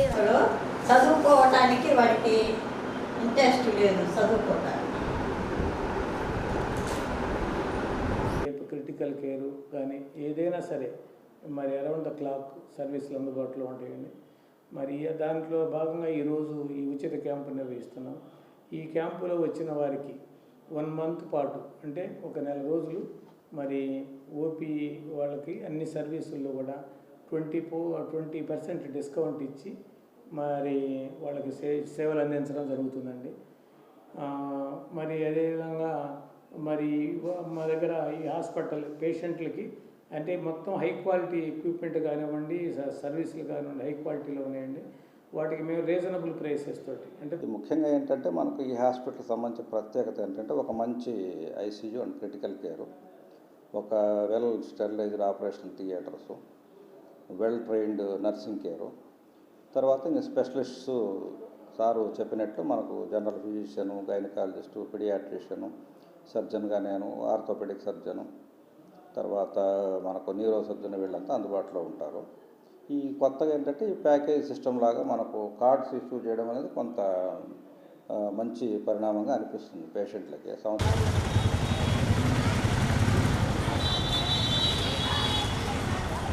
ఇప్పుడు చదువుకోవటానికి వాడికి ఇంట్రెస్ట్ లేదు చదువుకోవటానికి. క్రిటికల్ కేరు కానీ ఏదైనా సరే మరి అరౌండ్ ద క్లాక్ సర్వీసులు అందుబాటులో ఉంటాయండి. మరి దాంట్లో భాగంగా ఈరోజు ఈ ఉచిత క్యాంపు నిర్వహిస్తున్నాం. ఈ క్యాంపులో వచ్చిన వారికి వన్ మంత్ పాటు అంటే ఒక నెల రోజులు మరి ఓపీ వాళ్ళకి అన్ని సర్వీసుల్లో కూడా ట్వంటీ ఫో ట్వంటీ పర్సెంట్ డిస్కౌంట్ ఇచ్చి మరి వాళ్ళకి సే సేవలు అందించడం జరుగుతుందండి. మరి అదేవిధంగా మరి మా దగ్గర ఈ హాస్పిటల్ పేషెంట్లకి అంటే మొత్తం హై క్వాలిటీ ఎక్విప్మెంట్ కానివ్వండి స- సర్వీసులు కానివ్వండి హై క్వాలిటీలో ఉన్నాయండి. వాటికి మేము రీజనబుల్ ప్రైసెస్ తోటి అంటే ఇది ముఖ్యంగా ఏంటంటే మనకు ఈ హాస్పిటల్ సంబంధించిన ప్రత్యేకత ఏంటంటే ఒక మంచి ఐసీయూ అండ్ క్రిటికల్ కేర్ ఒక well steriliser operation theatres well trained nursing care తర్వాత ఇంకా స్పెషలిస్ట్స్ సారు చెప్పినట్లు మనకు జనరల్ ఫిజిషియను గైనకాలజిస్టు పిడియాట్రిషియను సర్జన్గా నేను ఆర్థోపెడిక్ సర్జను తర్వాత మనకు న్యూరో సర్జన్ వీళ్ళంతా అందుబాటులో ఉంటారు. ఈ కొత్తగా ఏంటంటే ఈ ప్యాకేజ్ సిస్టమ్ లాగా మనకు కార్డ్స్ ఇష్యూ చేయడం అనేది కొంత మంచి పరిణామంగా అనిపిస్తుంది పేషెంట్లకి సంవత్సరం